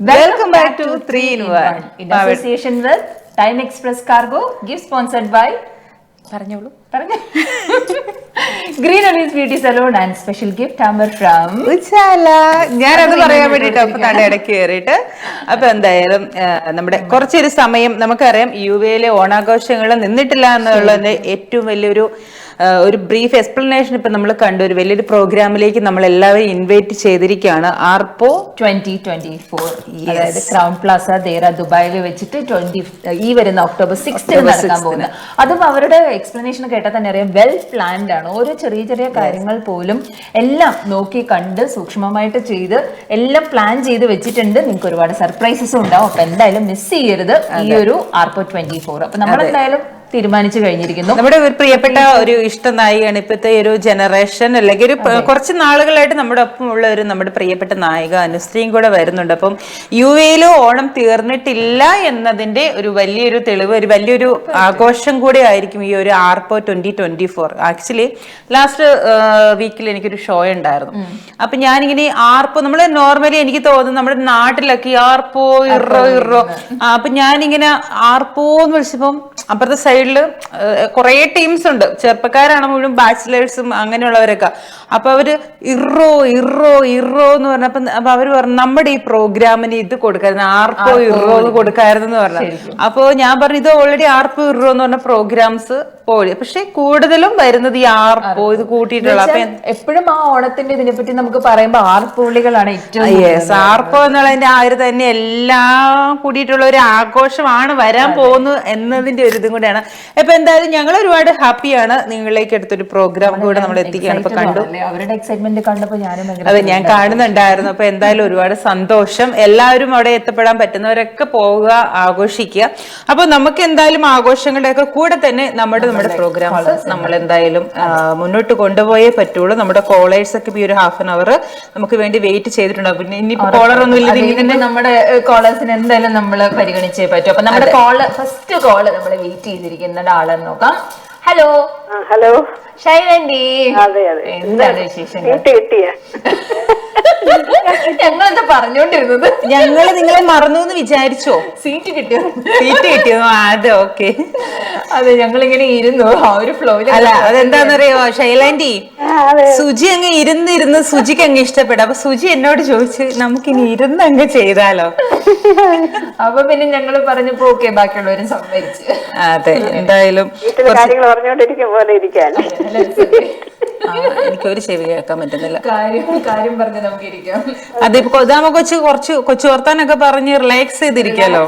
Welcome back to Three in One. In association with Time Express Cargo, gift sponsored by പറഞ്ഞോളൂ പറഞ്ഞോ. Green Onions Beauty Salon and special gift hammer from ഉച്ചാല ഞാനത് പറയാൻ വേണ്ടിട്ട് അപ്പൊ തന്റെ ഇടയ്ക്ക് കയറിയിട്ട് അപ്പൊ എന്തായാലും നമ്മുടെ കുറച്ചൊരു സമയം നമുക്കറിയാം യു എയിലെ ഓണാഘോഷങ്ങൾ നിന്നിട്ടില്ല എന്നുള്ളതിന്റെ ഏറ്റവും വലിയൊരു ഒരു ബ്രീഫ് എക്സ്പ്ലനേഷൻ ഇപ്പൊ നമ്മൾ കണ്ടു. ഒരു വലിയൊരു പ്രോഗ്രാമിലേക്ക് നമ്മൾ എല്ലാവരും ഇൻവൈറ്റ് ചെയ്തിരിക്കുകയാണ്. ആർപ്പോ? 2024 അതായത് ക്രൗൺ പ്ലാസ ദേറ ദുബായിൽ വെച്ചിട്ട് ട്വന്റി ഈ വരുന്ന ഒക്ടോബർ സിക്സ് നടക്കാൻ 6th പോകുന്നത്. അതും അവരുടെ എക്സ്പ്ലനേഷൻ കേട്ടാൽ തന്നെ അറിയാം. വെൽ പ്ലാൻഡ് ആണ്. ഓരോ ചെറിയ ചെറിയ കാര്യങ്ങൾ പോലും എല്ലാം നോക്കി കണ്ട് സൂക്ഷ്മമായിട്ട് ചെയ്ത് എല്ലാം പ്ലാൻ ചെയ്ത് വെച്ചിട്ടുണ്ട്. നിങ്ങൾക്ക് ഒരുപാട് സർപ്രൈസസും ഉണ്ടാവും. അപ്പൊ എന്തായാലും മിസ് ചെയ്യരുത് ഈ ഒരു ആർപ്പോ ട്വന്റി ഫോർ അപ്പൊ നമ്മൾ എന്തായാലും തീരുമാനിച്ചു കഴിഞ്ഞിരിക്കുന്നു. നമ്മുടെ ഒരു പ്രിയപ്പെട്ട ഒരു ഇഷ്ട നായികയാണ് ഇപ്പോഴത്തെ ഒരു ജനറേഷൻ അല്ലെങ്കിൽ ഒരു കുറച്ച് നാളുകളായിട്ട് നമ്മുടെ ഒപ്പം ഉള്ള ഒരു നമ്മുടെ പ്രിയപ്പെട്ട നായിക അനുശ്രീയും കൂടെ വരുന്നുണ്ട്. അപ്പം യു എയിൽ ഓണം തീർന്നിട്ടില്ല എന്നതിന്റെ ഒരു വലിയൊരു തെളിവ് ഒരു വലിയൊരു ആഘോഷം കൂടെ ആയിരിക്കും ഈ ഒരു ആർപ്പോ twenty twenty four actually last വീക്കിൽ എനിക്കൊരു ഷോ ഉണ്ടായിരുന്നു. അപ്പൊ ഞാനിങ്ങനെ ആർപ്പോ നമ്മൾ നോർമലി എനിക്ക് തോന്നുന്നു നമ്മുടെ നാട്ടിലൊക്കെ ആർപ്പോ ഇറോ ഇറോ. അപ്പൊ ഞാനിങ്ങനെ ആർപ്പോ എന്ന് വിളിച്ചപ്പം അപ്പുറത്തെ സൈഡിൽ കുറെ ടീംസ് ഉണ്ട്. ചെറുപ്പക്കാരാണ് മുഴുവൻ ബാച്ചിലേഴ്സും അങ്ങനെയുള്ളവരൊക്കെ. അപ്പൊ അവർ ഇറോ ഇറോ ഇറോ എന്ന് പറഞ്ഞപ്പോ അപ്പൊ അവർ പറഞ്ഞു നമ്മുടെ ഈ പ്രോഗ്രാമിന് ഇത് കൊടുക്കായിരുന്നു. ആർപ്പോ ഇറോ എന്ന് കൊടുക്കായിരുന്നു എന്ന് പറഞ്ഞു. അപ്പോൾ ഞാൻ പറഞ്ഞു ഇത് ഓൾറെഡി ആർപ്പോ ഇറോ എന്ന് പറഞ്ഞ പ്രോഗ്രാംസ് പോയി പക്ഷെ കൂടുതലും വരുന്നത് ഈ ആർപ്പോ ഇത് കൂട്ടിയിട്ടുള്ള എപ്പോഴും ആ ഓണത്തിന്റെ ഇതിനെ പറ്റി നമുക്ക് പറയുമ്പോൾ ആർപ്പുള്ളികളാണ് ഏറ്റവും യെസ് ആർപ്പോ എന്നുള്ളതിന്റെ ആ ഒരു തന്നെ എല്ലാം കൂടിയിട്ടുള്ള ഒരു ആഘോഷമാണ് വരാൻ പോകുന്നത് എന്നതിന്റെ ഒരു ഇതും കൂടെയാണ്. അപ്പൊ എന്തായാലും ഞങ്ങൾ ഒരുപാട് ഹാപ്പിയാണ് നിങ്ങളിലേക്ക് എടുത്തൊരു പ്രോഗ്രാം കൂടെ നമ്മൾ എത്തിക്കുകയാണ്. ഇപ്പൊ കണ്ടു. അവരുടെ എക്സൈറ്റ്മെന്റ് കണ്ടപ്പോ ഞാനും അതെ ഞാൻ കാണുന്നുണ്ടായിരുന്നു. അപ്പൊ എന്തായാലും ഒരുപാട് സന്തോഷം. എല്ലാവരും അവിടെ എത്തപ്പെടാൻ പറ്റുന്നവരൊക്കെ പോവുക ആഘോഷിക്കുക. അപ്പൊ നമുക്ക് എന്തായാലും ആഘോഷങ്ങളുടെയൊക്കെ കൂടെ തന്നെ നമ്മുടെ നമ്മുടെ പ്രോഗ്രാംസ് നമ്മൾ എന്തായാലും മുന്നോട്ട് കൊണ്ടുപോയേ പറ്റുള്ളൂ. നമ്മുടെ കോളേഴ്സ് ഒക്കെ ഈ ഒരു ഹാഫ് ആൻ അവർ നമുക്ക് വേണ്ടി വെയിറ്റ് ചെയ്തിട്ടുണ്ടാവും. പിന്നെ ഇനി കോളർ ഒന്നും ഇല്ല നമ്മുടെ കോളേഴ്സിന് എന്തായാലും നമ്മൾ പരിഗണിച്ചേ പറ്റും. അപ്പൊ നമ്മുടെ കോൾ ഫസ്റ്റ് കോൾ നമ്മൾ വെയിറ്റ് ചെയ്തിരിക്കുന്ന ആളെന്ന് നോക്കാം. ഹലോ. ഹലോ എന്താണ് കിട്ടിയ ഞങ്ങളെന്താ പറഞ്ഞോണ്ടിരുന്നത്? ഞങ്ങൾ നിങ്ങളെ മറന്നു എന്ന് വിചാരിച്ചോ? സീറ്റ് കിട്ടിയോ? സീറ്റ് കിട്ടിയോ? അതെ ഓക്കെ. അതെ ഞങ്ങളിങ്ങനെ ഇരുന്നു. ആ ഒരു ഫ്ലോ അല്ല അതെന്താന്നറിയോ ശൈലാന്റി ആ, സുജി അങ്ങ് ഇരുന്ന് ഇരുന്ന് സുജിക്ക് അങ്ങ് ഇഷ്ടപ്പെട്ടു അപ്പൊ സുജി എന്നോട് ചോദിച്ചു നമുക്കിനി ഇരുന്ന് അങ്ങ് ചെയ്താലോ? അപ്പൊ പിന്നെ ഞങ്ങൾ പറഞ്ഞപ്പോ ഓക്കെ ബാക്കിയുള്ളവരും സമ്മതിച്ച്. അതെ എന്തായാലും കാര്യങ്ങൾ പറഞ്ഞുകൊണ്ടിരിക്കും പോലെ ഇരിക്കാൻ. എനിക്കൊരു ചെവി കേൾക്കാൻ പറ്റുന്നില്ല. കാര്യം കാര്യം പറഞ്ഞ് നമുക്ക് ഇരിക്കാം അതിപ്പോ കൊതാമ കൊച്ച് കുറച്ച് കൊച്ചു വർത്താനൊക്കെ പറഞ്ഞ് റിലാക്സ് ചെയ്തിരിക്കാലോ?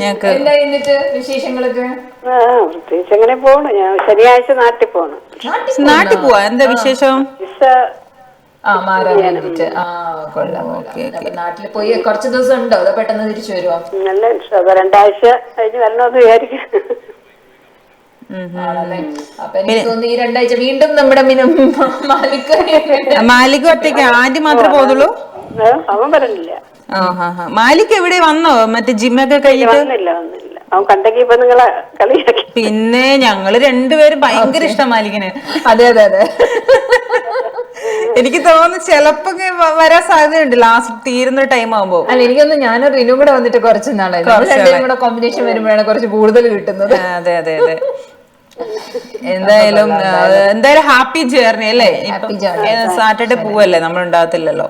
ഞങ്ങക്ക് എന്താ എന്നിട്ട് വിശേഷങ്ങളൊക്കെ? ആ പ്രത്യേകിച്ച് അങ്ങനെ പോണു. ഞാൻ ശനിയാഴ്ച നാട്ടിൽ പോണു. നാട്ടിൽ പോവാ? എന്താ വിശേഷം? നാട്ടിൽ പോയി കുറച്ച് ദിവസം ഉണ്ടോ? അതോ പെട്ടെന്ന് തിരിച്ചു വരുമോ നല്ല രണ്ടാഴ്ച കഴിഞ്ഞ് വരണമെന്ന് വിചാരിക്കും ആണല്ലേ? അപ്പൊ എനിക്ക് തോന്നുന്നു ഈ രണ്ടാഴ്ച വീണ്ടും നമ്മുടെ മിനം മാലിക് മാലിക ഒറ്റയ്ക്ക് ആന്റി മാത്രമേ പോകുള്ളൂ അവൻ പറഞ്ഞില്ല മാലിക് എവിടെ വന്നോ? മറ്റേ ജിമ്മൊക്കെ കഴിഞ്ഞിട്ട്? കളിയാക്കി. പിന്നെ ഞങ്ങൾ രണ്ടുപേരും ഭയങ്കര ഇഷ്ടം മാലിക്കിന് അതെ അതെ അതെ. എനിക്ക് തോന്നുന്നു ചിലപ്പോ വരാൻ സാധ്യതയുണ്ട്. ലാസ്റ്റ് തീരുന്ന ടൈം ആകുമ്പോ അല്ല എനിക്കൊന്ന് ഞാനും റിനു കൂടെ വന്നിട്ട് കുറച്ച് നാളായി. കോമ്പിനേഷൻ വരുമ്പോഴാണ് കുറച്ച് കൂടുതൽ കിട്ടുന്നത്. അതെ അതെ അതെ. എന്തായാലും എന്തായാലും ഹാപ്പി ജേർണി അല്ലേ? സാറ്റർഡേ പോവല്ലേ? നമ്മൾ ഉണ്ടാകത്തില്ലല്ലോ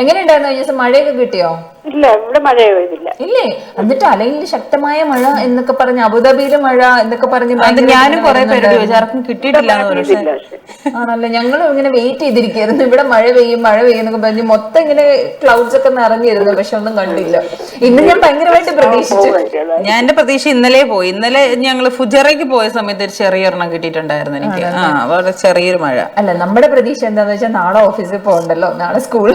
എങ്ങനെ ഉണ്ടായിരുന്നു ദിവസം? മഴയൊക്കെ കിട്ടിയോ? ഇല്ല ഇവിടെ മഴ പെയ്തില്ല. ഇല്ലേ? എന്നിട്ട് അല്ലെങ്കിൽ ശക്തമായ മഴ എന്നൊക്കെ പറഞ്ഞ് അബുദാബിയിലെ മഴ എന്നൊക്കെ പറഞ്ഞ് അത് ഞാനും കുറെ പേരോട് വരുന്നുണ്ടായിരുന്നു. ചോദിച്ചു ആർക്കും കിട്ടിയിട്ടില്ല ആണല്ലേ? ഞങ്ങളും ഇങ്ങനെ വെയിറ്റ് ചെയ്തിരിക്കുന്നു ഇവിടെ മഴ പെയ്യും മഴ പെയ്യും എന്നൊക്കെ പറഞ്ഞ് മൊത്തം ഇങ്ങനെ ക്ലൗഡ്സ് ഒക്കെ നിറഞ്ഞിരുന്നു. പക്ഷെ ഒന്നും കണ്ടില്ല. ഇന്ന് ഞാൻ ഭയങ്കരമായിട്ട് പ്രതീക്ഷിച്ചു. ഞാൻ എന്റെ പ്രതീക്ഷ ഇന്നലെ പോയി. ഇന്നലെ ഞങ്ങൾ ഫുജറയ്ക്ക് പോയ സമയത്ത് ഒരു ചെറിയൊരെണ്ണം കിട്ടിയിട്ടുണ്ടായിരുന്നു എനിക്ക്. ആ വളരെ ചെറിയൊരു മഴ. അല്ല നമ്മുടെ പ്രതീക്ഷ എന്താന്ന് വെച്ചാൽ നാളെ ഓഫീസിൽ പോകണ്ടല്ലോ. നാളെ സ്കൂൾ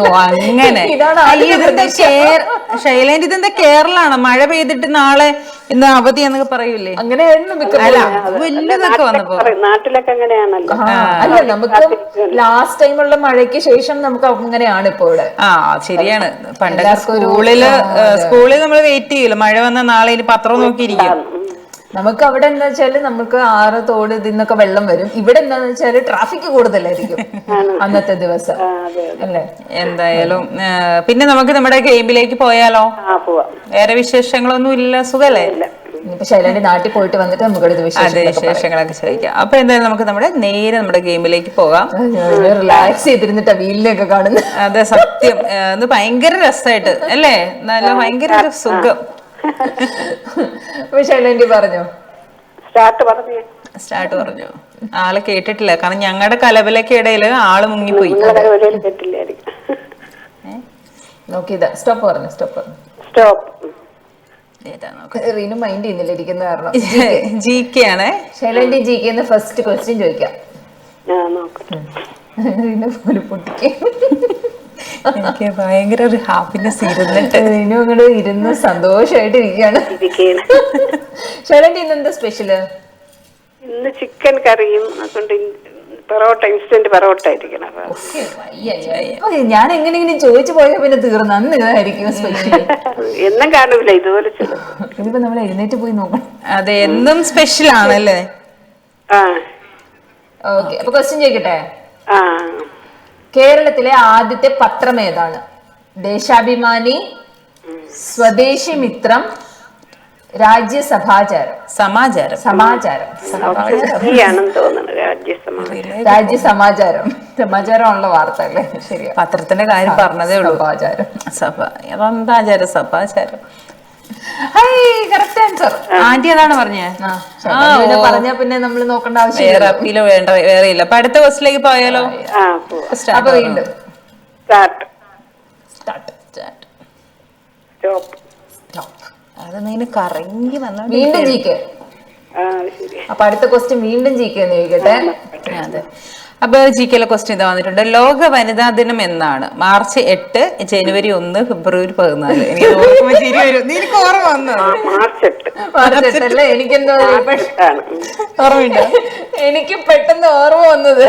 ഓ അങ്ങനെ. ഇതെന്താ കേര- ശൈലേന്ദ് ഇതെന്താ കേരളാണ്? മഴ പെയ്തിട്ട് നാളെ ഇന്ന് അവധി എന്നൊക്കെ പറയൂലേ? അങ്ങനെയായിരുന്നു വലുതൊക്കെ വന്നപ്പോ. നാട്ടിലൊക്കെ അങ്ങനെയാണല്ലോ. അല്ല നമുക്ക് ലാസ്റ്റ് ടൈമുള്ള മഴയ്ക്ക് ശേഷം നമുക്ക് അങ്ങനെയാണ് ഇപ്പൊ ഇവിടെ. ആ ശരിയാണ്. പണ്ടൊക്കെ സ്കൂളിൽ സ്കൂളിൽ നമ്മൾ വെയിറ്റ് ചെയ്യൂല? മഴ വന്ന നാളെ ഇനി പത്രം നോക്കിയിരിക്കും. നമുക്ക് അവിടെ എന്താ വെച്ചാൽ നമുക്ക് ആറ് തോട് ഇതിന്നൊക്കെ വെള്ളം വരും. ഇവിടെ എന്താന്ന് വെച്ചാൽ ട്രാഫിക് കൂടുതലായിരിക്കും അന്നത്തെ ദിവസം. അല്ലെ? എന്തായാലും പിന്നെ നമുക്ക് നമ്മുടെ ഗെയിമിലേക്ക് പോയാലോ? വേറെ വിശേഷങ്ങളൊന്നും ഇല്ല സുഖല്ലേ? ഇനിയിപ്പോ ശൈലാന്റെ നാട്ടിൽ പോയിട്ട് വന്നിട്ട് നമുക്ക് അതെ വിശേഷങ്ങളൊക്കെ ചോദിക്കാം. അപ്പൊ എന്തായാലും നമുക്ക് നമ്മുടെ നേരെ നമ്മുടെ ഗെയിമിലേക്ക് പോകാം. റിലാക്സ് ചെയ്തിരുന്നിട്ട് വീലിനൊക്കെ കാണുന്നത് അതെ സത്യം. ഇത് ഭയങ്കര രസമായിട്ട് അല്ലേ? നല്ല ഭയങ്കര ഒരു സുഖം. അപ്പൊ ശൈലാന്റി പറഞ്ഞോ? സ്റ്റാർട്ട് പറഞ്ഞു സ്റ്റാർട്ട് പറഞ്ഞു? ആൾ കേട്ടിട്ടില്ല. കാരണം ഞങ്ങളുടെ കലവിലൊക്കെ ഇടയിൽ ആൾ മുങ്ങിപ്പോയി. നോക്കിയതാ സ്റ്റോപ്പ് പറഞ്ഞു? സ്റ്റോപ്പ് പറഞ്ഞു? സ്റ്റോപ്പ്. റീനു മൈൻഡ് ചെയ്യുന്നില്ല ഇരിക്കുന്ന കാരണം. G K. ആണ് ശൈലന്റെ ജി കെ ജിക്ക് ഫസ്റ്റ് ക്വസ്റ്റ്യൻ ചോദിക്കാം റീനു പോലെ പൊട്ടിക്കും. എനിക്ക് ഭയങ്കര ഒരു ഹാപ്പിനെസ് ഇരുന്നിട്ട്. ഇനി അങ്ങോട്ട് ഇരുന്ന് സന്തോഷമായിട്ട് ഇരിക്കുകയാണ്. ശരണ്ടി ഇന്ന് എന്താ സ്പെഷ്യൽ ഇന്ന് ചിക്കൻ കറിയും അതുകൊണ്ട് പൊറോട്ട ഇൻസ്റ്റന്റ് പൊറോട്ട ആയിരിക്കണം ഞാൻ എങ്ങനെയെങ്കിലും ചോദിച്ചു പോയാൽ പിന്നെ തീർന്നു. അന്ന് ഇതായിരിക്കും സ്പെഷ്യൽ എന്നും കാണൂല ഇതുപോലെ ചില ഇതിപ്പോ നമ്മൾ എഴുന്നേറ്റ് പോയി നോക്കണം. അതെ എന്നും സ്പെഷ്യൽ ആണല്ലേ? ആ. ഓക്കെ അപ്പൊ ക്വസ്റ്റ്യൻ ചോദിക്കട്ടെ? ആ. കേരളത്തിലെ ആദ്യത്തെ പത്രം ഏതാണ്? ദേശാഭിമാനി സ്വദേശി മിത്രം രാജ്യസഭാചാരം. സമാചാരം. സമാചാരം. രാജ്യ സമാചാരം സമാചാരമാണല്ലോ വാർത്ത അല്ലേ ശരി പത്രത്തിന്റെ കാര്യം പറഞ്ഞതേ ഉള്ളൂ. സഭാചാരം സഭ സഭാചാരം. ആൻസർ ആന്റി അതാണ് പറഞ്ഞേ. പറഞ്ഞാ പിന്നെ നമ്മൾ നോക്കേണ്ട വേറെ ആവശ്യമില്ല വേണ്ട വേറെ ഇല്ല. അപ്പൊ അടുത്ത ക്വസ്റ്റിലേക്ക് പോയാലോ? അപ്പൊ. വീണ്ടും. Start start Start. സ്റ്റോപ്പ് അത് നീന് കറങ്ങി വന്നോ വീണ്ടും ജിക്ക് അപ്പൊ അടുത്ത ക്വസ്റ്റ്യൻ വീണ്ടും ജിക്ക് എന്ന് ചോദിക്കട്ടെ. അതെ. അപ്പൊ ജി കെയിലെ ക്വസ്റ്റ്യൻ ഇത് വന്നിട്ടുണ്ട്. ലോക വനിതാ ദിനം എന്നാണ്? മാർച്ച് എട്ട് ജനുവരി ഒന്ന് ഫെബ്രുവരി പതിനാല്. എനിക്ക് ചിരി വരും. നിനക്ക് ഓർമ്മ വന്നു. മാർച്ച് എട്ട്. എനിക്കെന്തോ എനിക്ക് പെട്ടെന്ന് ഓർമ്മ വന്നത്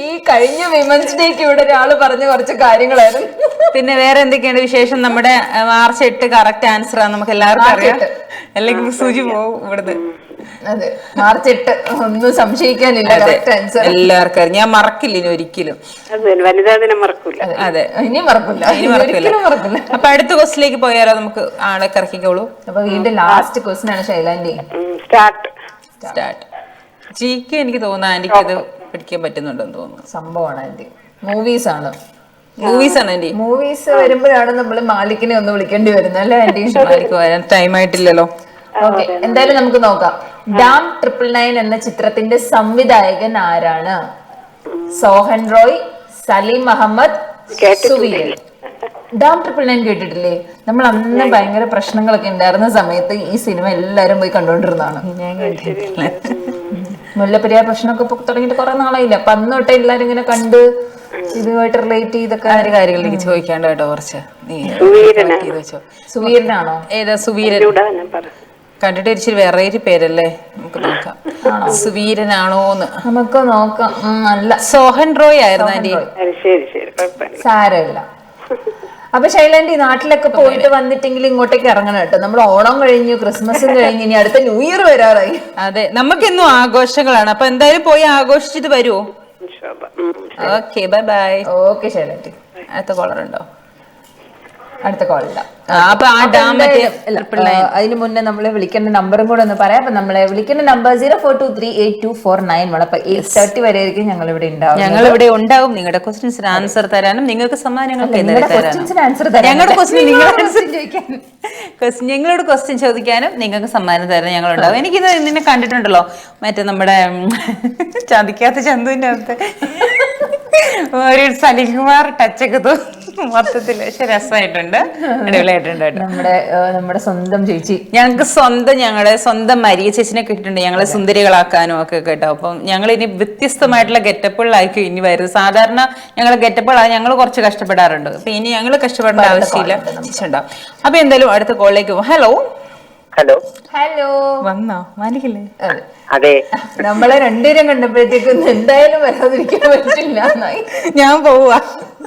ഈ കഴിഞ്ഞ വിമൻസ് ഡേക്ക് ഇവിടെ ഒരാൾ പറഞ്ഞ കുറച്ച് കാര്യങ്ങളായിരുന്നു. പിന്നെ വേറെ എന്തൊക്കെയാണ് വിശേഷം? നമ്മുടെ മാർച്ച് എട്ട് കറക്റ്റ് ആൻസർ ആണ് നമുക്ക് എല്ലാവർക്കും അറിയാം. അല്ലെങ്കിൽ സൂചി പോകും ഇവിടുന്ന്. അതെ മാർച്ച് എട്ട് ഒന്നും സംശയിക്കാനില്ല അതെ എല്ലാവർക്കും ഞാൻ മറക്കില്ല ഇനി ഒരിക്കലും. അത് വനിതാ ദിനം മറക്കില്ല അതെ ഇനി മറക്കില്ല ഇനി മറക്കില്ല ഒരിക്കലും മറക്കില്ല അപ്പൊ അടുത്ത ക്വസ്റ്റിലേക്ക് പോയാലോ? നമുക്ക് ആളെ കറക്കിക്കോളൂ. അപ്പൊ വീണ്ടും ലാസ്റ്റ് ക്വസ്റ്റൻ ആണ് ശൈലാന്റി. സ്റ്റാർട്ട് സ്റ്റാർട്ട് ജിക്ക് എനിക്ക് തോന്നുന്നു ആന്റിക്ക് ഇത് പിടിക്കാൻ പറ്റുന്നുണ്ടെന്ന് തോന്നുന്നു. സംഭവമാണ് ആന്റി. മൂവീസ് ആണ്. മൂവീസ് ആണ് ആന്റി. മൂവീസ് വരുമ്പോഴാണ് നമ്മൾ മാലിക്കിനെ ഒന്ന് വിളിക്കേണ്ടി വരുന്നത് അല്ലേ ആന്റി? മാലിക്ക് വരാൻ ടൈം ആയിട്ടില്ലല്ലോ. ഓക്കെ എന്തായാലും നമുക്ക് നോക്കാം. ഡാം ട്രിപ്പിൾ നയൻ എന്ന ചിത്രത്തിന്റെ സംവിധായകൻ ആരാണ്? സോഹൻ റോയ് സലീം അഹമ്മദ് സുവീൽ ഡാം ട്രിപ്പിൾ നയൻ കേട്ടിട്ടില്ലേ? നമ്മൾ അന്ന് ഭയങ്കര പ്രശ്നങ്ങളൊക്കെ ഉണ്ടായിരുന്ന സമയത്ത് ഈ സിനിമ എല്ലാരും പോയി കണ്ടിട്ടില്ല മുല്ലപ്പെരിയാർ പ്രശ്നമൊക്കെ ഇപ്പൊ തുടങ്ങിയിട്ട് കുറെ നാളായില്ല? അപ്പൊ അന്ന് തൊട്ടേ എല്ലാരും ഇങ്ങനെ കണ്ട് ഇതുമായിട്ട് റിലേറ്റ് ചെയ്തൊക്കെ ആ ഒരു കാര്യങ്ങൾ എനിക്ക് ചോദിക്കാണ്ട് കേട്ടോ കുറച്ച്. നീ സുവീരനാ. ചെയ്ത് വെച്ചോ. സുവീറിനാണോ ഏതാ സുവീരൻ കണ്ടിട്ട് ഇച്ചിരി വെറൈറ്റി പേരല്ലേ? നമുക്ക് നോക്കാം. സുവീരനാണോന്ന്. നമുക്ക് നോക്കാം. ഉം, അല്ല സോഹൻ റോയ് ആയിരുന്നു ആന്റി അത് ശരി ശരി. കുഴപ്പമില്ല. സാരമില്ല. അപ്പൊ ശൈലാന്റി നാട്ടിലൊക്കെ പോയിട്ട് വന്നിട്ടെങ്കിൽ ഇങ്ങോട്ടേക്ക് ഇറങ്ങണം കേട്ടോ. നമ്മൾ ഓണം കഴിഞ്ഞു ക്രിസ്മസും കഴിഞ്ഞു ഇനി അടുത്ത ന്യൂ ഇയർ വരാറായി. അതെ നമുക്കെന്നും ആഘോഷങ്ങളാണ്. അപ്പൊ എന്തായാലും പോയി ആഘോഷിച്ചിട്ട് വരുമോ ഇൻഷാല്ലാ. ഉം. ഓക്കെ ബൈ ബൈ ഓക്കെ ശൈലാന്റി അടുത്ത കോളർ ഉണ്ടോ? അടുത്ത നയൻ അതിന് മുന്നേ നമ്മളെ വിളിക്കേണ്ട നമ്പറും കൂടെ ഒന്ന് പറയാം. അപ്പൊ നമ്മളെ വിളിക്കേണ്ട number zero four two three eight two four nine one അപ്പൊ എയ്റ്റ് തേർട്ടി വരെ ആയിരിക്കും ഞങ്ങൾ ഇവിടെ ഉണ്ടാവും. ഞങ്ങൾ ഇവിടെ ഉണ്ടാവും നിങ്ങളുടെ ക്വസ്റ്റ്യൻസിന് ആൻസർ തരാനും നിങ്ങൾക്ക് സമ്മാനങ്ങൾ നിങ്ങളുടെ തരാനും. ഞങ്ങളുടെ ക്വസ്റ്റ്യൻ നിങ്ങളുടെ ചോദിക്കാൻ ഞങ്ങളോട് ക്വസ്റ്റ്യൻ ചോദിക്കാനും നിങ്ങൾക്ക് സമ്മാനം തരാൻ ഞങ്ങൾ ഉണ്ടാവും എനിക്കിത് നിന്നെ കണ്ടിട്ടുണ്ടല്ലോ. മറ്റേ നമ്മുടെ ചതിക്കാത്ത ചന്തുവിന്റെ അകത്ത്. ഒരു സലികുമാർ ടച്ചൊക്കെ തോന്നി മൊത്തത്തിൽ പക്ഷെ രസമായിട്ടുണ്ട്. അടിപൊളിയായിട്ടുണ്ട് നമ്മുടെ നമ്മുടെ സ്വന്തം ചേച്ചി. ഞങ്ങൾക്ക് സ്വന്തം ഞങ്ങളെ സ്വന്തം മരിയ ചേച്ചിനെ കിട്ടിയിട്ടുണ്ട്. ഞങ്ങളെ സുന്ദരികളാക്കാനും ഒക്കെ കേട്ടോ. അപ്പം ഞങ്ങൾ ഇനി വ്യത്യസ്തമായിട്ടുള്ള ഗെറ്റപ്പുകളായിരിക്കും ഇനി വരുന്നത്. സാധാരണ ഞങ്ങൾ ഗെറ്റപ്പുകളാ ഞങ്ങൾ കുറച്ച് കഷ്ടപ്പെടാറുണ്ട്. അപ്പൊ ഇനി ഞങ്ങൾ കഷ്ടപ്പെടേണ്ട ആവശ്യമില്ല. ചേച്ചി ഉണ്ടാവും. അപ്പൊ എന്തായാലും അടുത്ത കോളിലേക്ക് പോകും ഹലോ ഹലോ. ഹലോ. വന്നോ? മാനിക്കില്ലേ? അതെ. നമ്മളെ രണ്ടുപേരും കണ്ടപ്പോഴത്തേക്കും എന്തായാലും വരാതിരിക്കാൻ പറ്റില്ല ഞാൻ പോവാ.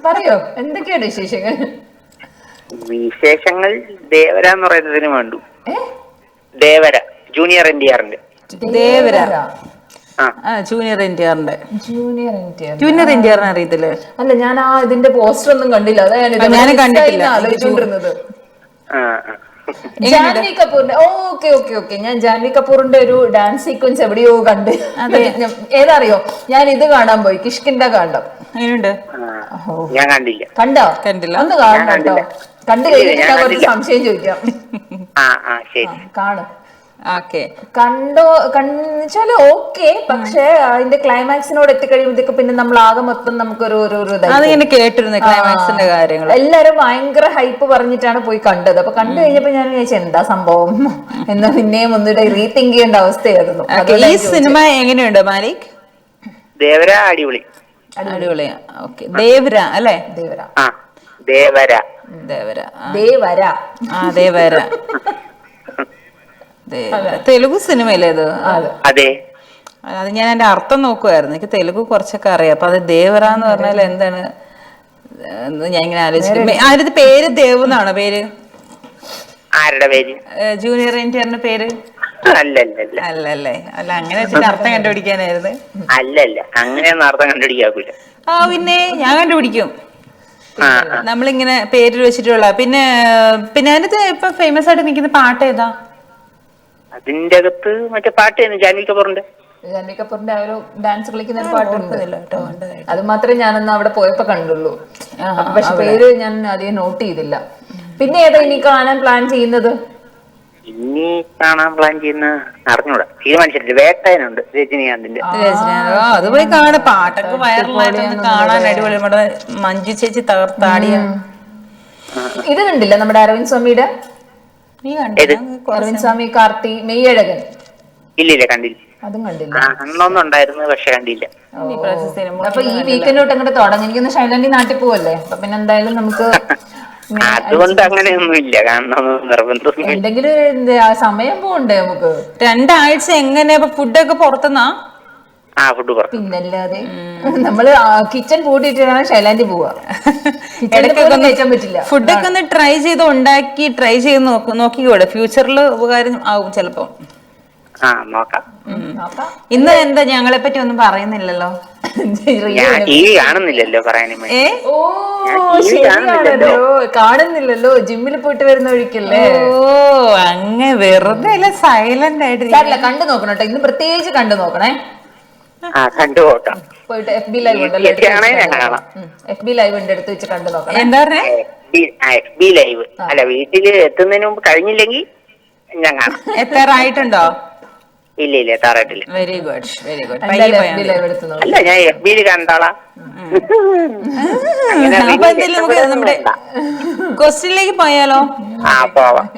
പറയോ? എന്തൊക്കെയാണ് വിശേഷങ്ങൾ? വിശേഷങ്ങൾ ദേവര എന്ന് പറയുന്നതിന് വേണ്ടു. ദേവര ജൂനിയർ എൻ ടി ആറിന്റെ Devara. Junior N junior junior അറിയത്തില്ലേ? അല്ല ഞാൻ ആ ഇതിന്റെ പോസ്റ്റർ ഒന്നും കണ്ടില്ല. അതാ ഞാൻ കണ്ടിട്ടില്ല. ആലോചിച്ചോണ്ടിരുന്നത്. ജാൻവി കപൂറിന്റെ ഓക്കെ ഓക്കെ ഓക്കെ. ഞാൻ ജാൻവി കപൂറിന്റെ ഒരു ഡാൻസ് സീക്വൻസ് എവിടെയോ കണ്ട്. ഏതറിയോ? ഞാൻ ഇത് കാണാൻ പോയി. കിഷ്കിന്റെ കണ്ടോ ഞാൻ കണ്ടില്ല. കണ്ടോ? കണ്ടില്ല. ഒന്ന് കാണണ്ടോ കേട്ടോ. കണ്ടു കഴിഞ്ഞിട്ട്. സംശയം ചോദിക്കാം. ആ ആ ശരി. കാണും. കണ്ടോ കണ്ടാൽ ഓക്കെ പക്ഷെ അതിന്റെ ക്ലൈമാക്സിനോട് എത്തിക്കഴിയുമ്പോഴത്തേക്ക് പിന്നെ നമ്മൾ ആകെ മൊത്തം നമുക്കൊരു ഒരു ഒരു ഇതായി അത് ഇങ്ങനെ കേട്ടിരുന്നു ക്ലൈമാക്സിന്റെ കാര്യങ്ങൾ എല്ലാരും ഭയങ്കര ഹൈപ്പ് പറഞ്ഞിട്ടാണ് പോയി കണ്ടത്. അപ്പൊ കണ്ടു കഴിഞ്ഞപ്പോ ഞാൻ വിചാരിച്ചു എന്താ സംഭവം? എന്ന് പിന്നെയും ഒന്നുകൂടെ റീതിങ്ക് ചെയ്യേണ്ട അവസ്ഥയായിരുന്നു. ഈ സിനിമ എങ്ങനെയുണ്ട് മാലിക്? ദേവര അടിപൊളി. അടിപൊളിയാ ഓക്കെ. ദേവര അല്ലേ? ദേവര. ആ ദേവര. ദേവര ആ. ദേവര. ആ ദേവര ദേവര. തെലുഗു സിനിമയിലേത് അതെ. അത്. ഞാൻ എന്റെ അർത്ഥം നോക്കുമായിരുന്നു എനിക്ക് തെലുഗു കുറച്ചൊക്കെ അറിയാം. അപ്പൊ അത് ദേവറ എന്ന് പറഞ്ഞാൽ എന്താണ്? എന്ന് ഞാൻ ഇങ്ങനെ ആലോചിക്കും ആരുടെ പേര് ദേവ് എന്നാണോ പേര്? ആരുടെ പേര്? ജൂനിയർ എന്റിയറിന്റെ പേര്? അല്ല അല്ലല്ലേ. അങ്ങനെ അർത്ഥം കണ്ടുപിടിക്കാനായിരുന്നു. അല്ല അല്ല അങ്ങനെയൊന്നും അർത്ഥം ആ പിന്നെ ഞാൻ കണ്ടുപിടിക്കും. നമ്മളിങ്ങനെ പേര് വെച്ചിട്ടുള്ള. പിന്നെ പിന്നെ അതിനകത്ത് ഇപ്പൊ ഫേമസ് ആയിട്ട് നിൽക്കുന്ന പാട്ട് ഏതാ? അതിന്റെ അകത്ത് മറ്റേ പാട്ട് തന്നെ ജാൻവി കപൂറിന്റെ. ജാൻവി കപൂറിന്റെ ആ ഒരു ഡാൻസ് കളിക്കുന്ന ഒരു പാട്ടുണ്ട്. കേട്ടോ. അത് മാത്രമേ ഞാനന്ന് അവിടെ പോയപ്പോ കണ്ടുള്ളൂ. പക്ഷെ പേര് ഞാൻ അധികം നോട്ട് ചെയ്തില്ല. പിന്നെ ഏതാ ഇനി കാണാൻ പ്ലാൻ ചെയ്യുന്നത്? ഇനി കാണാൻ പ്ലാൻ ചെയ്യുന്ന അറിഞ്ഞൂടാ. തീരുമാനിച്ചിട്ടില്ല. വേട്ടായനുണ്ട് രജനീകാന്തിന്റെ. അത് പോയി കാണാൻ പാട്ടൊക്കെ വൈറലായിട്ടൊന്ന് കാണാൻ അടിപൊളി. നമ്മുടെ മഞ്ജു ചേച്ചി തകർത്താടിയ ഇത് കണ്ടില്ല നമ്മുടെ അരവിന്ദ് സ്വാമിയുടെ? അരവിന്ദ് സ്വാമി കാർത്തി മെയ്യഴകൻ ഇല്ലില്ല ഇല്ല കണ്ടില്ല. അതും കണ്ടില്ല. അന്നൊന്നും ഉണ്ടായിരുന്നു പക്ഷെ കണ്ടില്ല. അപ്പൊ ഈ വീക്കെൻഡ് തൊട്ട് അങ്ങോട്ട് തുടങ്ങി. എനിക്കൊന്ന് നാട്ടിൽ പോവല്ലേ? അപ്പൊ പിന്നെ എന്തായാലും നമുക്ക് അതുകൊണ്ട് അങ്ങനെയൊന്നുമില്ല. നിർബന്ധമൊന്നും ഇല്ല. എന്തെങ്കിലും ആ സമയം പോണ്ടേ നമുക്ക്? രണ്ടാഴ്ച എങ്ങനെ? ഫുഡൊക്കെ പുറത്തുനിന്നാ ആ ഫുഡ് പിന്നല്ലാതെ നമ്മൾ കിച്ചൺ പൂട്ടിയിട്ടാണ് ശൈലാന്റി പോവാ. പറ്റില്ല. ഫുഡൊക്കെ ഒന്ന് ട്രൈ ചെയ്ത് ഉണ്ടാക്കി ട്രൈ ചെയ്ത് നോക്കി നോക്കിക്കൂടെ. ഫ്യൂച്ചറിൽ ഉപകാരം ആവും ചിലപ്പോ. ആ നോക്കാം. നോക്കാം. ഇന്ന് എന്താ ഞങ്ങളെ പറ്റി ഒന്നും പറയുന്നില്ലല്ലോ? കാണുന്നില്ലല്ലോ കാണുന്നില്ലല്ലോ. ജിമ്മിൽ പോയിട്ട് വരുന്ന ഒഴിക്കല്ലേ ഓ അങ്ങ് വെറുതെ അല്ല സൈലന്റ് ആയിട്ട് കണ്ടു നോക്കണം കേട്ടോ. ഇന്ന് പ്രത്യേകിച്ച് കണ്ടു നോക്കണേ. ആ കണ്ടു പോയിട്ട് എഫ് ബി ലൈവ് ഉണ്ടല്ലോ വീട്ടിൽ കാണാം. എഫ് ബി ലൈവ് ഉണ്ട് എടുത്ത് വെച്ച് കണ്ടു നോക്കണം എന്താ പറഞ്ഞേ? എഫ് ബി ലൈവ് അല്ല വീട്ടിൽ എത്തുന്നതിന് മുമ്പ് കഴിഞ്ഞില്ലെങ്കിൽ ഞാൻ കാണാം. എത്താറായിട്ടുണ്ടോ? ഇല്ല ഇല്ല എത്താറായിട്ടില്ല. വെരി ഗുഡ് വെരി ഗുഡ് എന്തായാലും എഫ് ബി ലൈവ് എടുത്ത് നോക്കാം അല്ല ഞാൻ എഫ് ബിയിൽ കണ്ടോളാ. അങ്ങനെ അപ്പൊ എന്തായാലും നമുക്ക് നമ്മുടെ. ക്വസ്റ്റ്യനിലേക്ക് പോയാലോ? ആ പോവാം.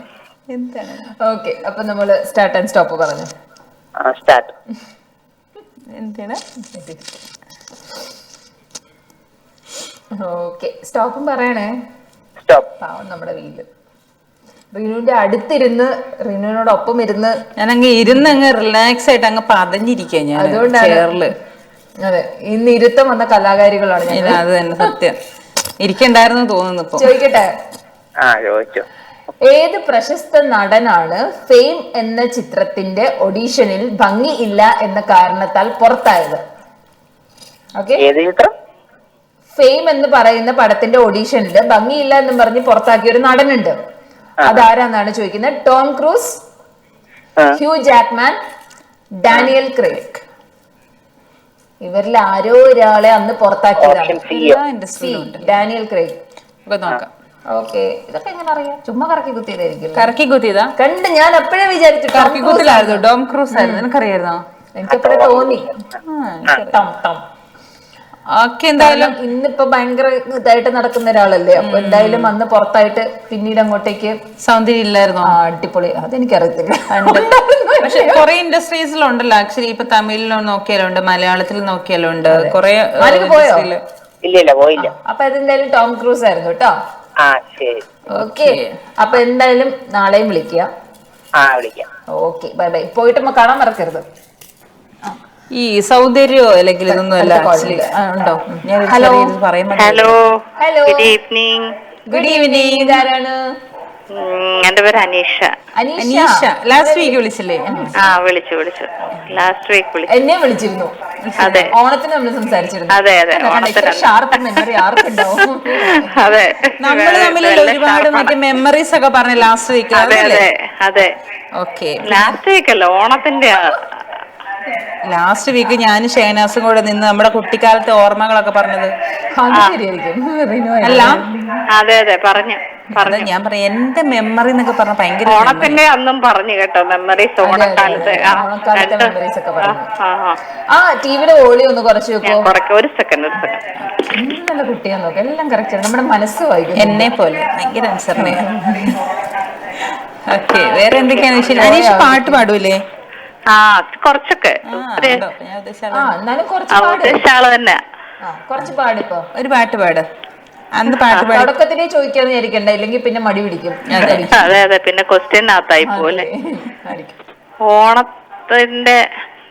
ഓക്കെ അപ്പൊ നമ്മൾ സ്റ്റാർട്ട് ആൻഡ് സ്റ്റോപ്പ് പറഞ്ഞു. സ്റ്റാർട്ട് എന്താണ്? ഓക്കെ സ്റ്റോപ്പും പറയണേ. സ്റ്റോപ്പ്. പാവം നമ്മുടെ വീട് റിനുവിന്റെ അടുത്തിരുന്ന് റിനുവിനോടൊപ്പം ഇരുന്ന്. ഞാൻ അങ്ങ് ഇരുന്ന് അങ്ങ് റിലാക്സ് ആയിട്ട് അങ്ങ് പതഞ്ഞിരിക്കുക ഞാൻ അതുകൊണ്ടാണ് അതെ ഇന്ന് ഇരുത്തം വന്ന കലാകാരികളാണ് ഞാൻ അത് തന്നെ സത്യം. ഇരിക്കണ്ടായിരുന്നു തോന്നുന്നു ഇപ്പൊ. ചോദിക്കട്ടെ? ആ ചോദിച്ചോ. ഏത് പ്രശസ്ത നടനാണ് ഫെയിം എന്ന ചിത്രത്തിന്റെ ഒഡീഷനിൽ ഭംഗി ഇല്ല എന്ന കാരണത്താൽ പുറത്തായത്? ഓക്കെ. ഫെയിം എന്ന് പറയുന്ന പടത്തിന്റെ ഓഡീഷനിൽ ഭംഗിയില്ല എന്ന് പറഞ്ഞ് പുറത്താക്കിയ ഒരു നടനുണ്ട്. അതാരാന്നാണ് ചോദിക്കുന്നത്? Tom Cruise. Hugh Jackman Daniel Craig ഇവരിൽ ആരോ ഒരാളെ അന്ന് പുറത്താക്കിയതാണ്. ഡാനിയൽ ക്രേക്ക് നോക്കാം. ഓക്കെ. ഇതൊക്കെ എങ്ങനെ അറിയാം? ചുമ്മാ കറക്കി കുത്തിയതായിരിക്കും കറക്കി കുത്തിയതാ? കണ്ട് ഞാൻ എപ്പോഴേ വിചാരിച്ചു കറക്കി കുത്തിലായിരുന്നു ഡോം ക്രൂസ് ആയിരുന്നു എനിക്കറിയായിരുന്നോ? എനിക്ക് എപ്പോഴേ തോന്നി ടം ടം. ഓക്കെ എന്തായാലും ഇന്നിപ്പോ ഭയങ്കര ഇതായിട്ട് നടക്കുന്ന ഒരാളല്ലേ? അപ്പൊ എന്തായാലും അന്ന് പുറത്തായിട്ട് പിന്നീട് അങ്ങോട്ടേക്ക് സൗന്ദര്യം ഇല്ലായിരുന്നു? ആ, അടിപൊളി. അതെനിക്കറിയത്തില്ല. പക്ഷെ കുറെ ഇൻഡസ്ട്രീസിലുണ്ടല്ലോ. ആക്ച്വലി ഇപ്പൊ തമിഴിലും നോക്കിയാലുണ്ട് മലയാളത്തിൽ നോക്കിയാലുണ്ട്. കുറെ പോയോ? ഇല്ല ഇല്ല പോയില്ല. അപ്പൊ അതെന്തായാലും ടോം ക്രൂസ് ആയിരുന്നു കേട്ടോ. ആ ശരി. ഓക്കെ. അപ്പൊ എന്തായാലും നാളെയും വിളിക്കുക. ആ വിളിക്കാം. Okay bye bye. പോയിട്ട് നമ്മ കാണാൻ മറക്കരുത്. ഈ സൗന്ദര്യമോ അല്ലെങ്കിൽ ഇതൊന്നും അല്ല അടുത്ത ഉണ്ട്. ഞാൻ ഒരു Hello. പറയാൻ hello hello good evening good evening ഇതാരാണ്? എന്റെ പേര് അനീഷ. അനീഷ. അനീഷ. ലാസ്റ്റ് വീക്ക് വിളിച്ചില്ലേ? ആ വിളിച്ചു. വിളിച്ചു ലാസ്റ്റ് വീക്ക് വിളിച്ചു. എന്നെ വിളിച്ചിരുന്നു. അതെ. ഓണത്തിന് നമ്മൾ സംസാരിച്ചിരുന്നു. അതെ, അതെ. ഷാർപ്പ് മെമ്മറി ആർക്കുണ്ടാവും? അതെ. നമ്മൾ തമ്മിൽ ഒരുപാട് മറ്റേ മെമ്മറീസ് ഒക്കെ പറഞ്ഞ ലാസ്റ്റ് വീക്ക് അതെ അതെ അതെ. ഓക്കെ ലാസ്റ്റ് വീക്ക് അല്ല ഓണത്തിന്റെ ആ. ലാസ്റ്റ് വീക്ക് ഞാനും ഷേനാസും കൂടെ നിന്ന് നമ്മുടെ കുട്ടിക്കാലത്തെ ഓർമ്മകളൊക്കെ പറഞ്ഞത്. അല്ല. അതെ അതെ പറഞ്ഞു. അത് ഞാൻ പറയാം എന്റെ മെമ്മറി എന്നൊക്കെ പറഞ്ഞ ഭയങ്കര ഓണത്തിന്റെ അന്നും പറഞ്ഞു കേട്ടോ മെമ്മറീസ് ഓണക്കാലത്ത്. ഓണക്കാലത്തെ രണ്ട്. ഒക്കെ പറഞ്ഞു. ആ, ടിവിയുടെ ഓളി ഒന്ന് കുറച്ച് വെക്കോ ഒരു സെക്കൻഡ് ഒരു സെക്കൻഡ് നല്ല കുട്ടിയാന്ന് നോക്കാം. എല്ലാം കറക്റ്റ് നമ്മുടെ മനസ്സ് വായിക്കും എന്നെ പോലെ. ഭയങ്കര അനുസരണ ഓക്കെ വേറെ എന്തൊക്കെയാണ് വിഷയം അനീഷ് പാട്ട് പാടൂലേ? ആ കുറച്ചൊക്കെ. എന്നാലും കുറച്ച് തന്നെ. കുറച്ച് പാടിപ്പോ ഒരു പാട്ട് പാട്. അന്ന് പാട്ട് പാടി തുടക്കത്തിലേ ചോദിക്കാന്ന് വിചാരിക്കണ്ട ഇല്ലെങ്കിൽ പിന്നെ മടി പിടിക്കും. അതെ. അതെ പിന്നെ ക്വസ്റ്റ്യൻ ആത്തായി പോലെ ഓണത്തിന്റെ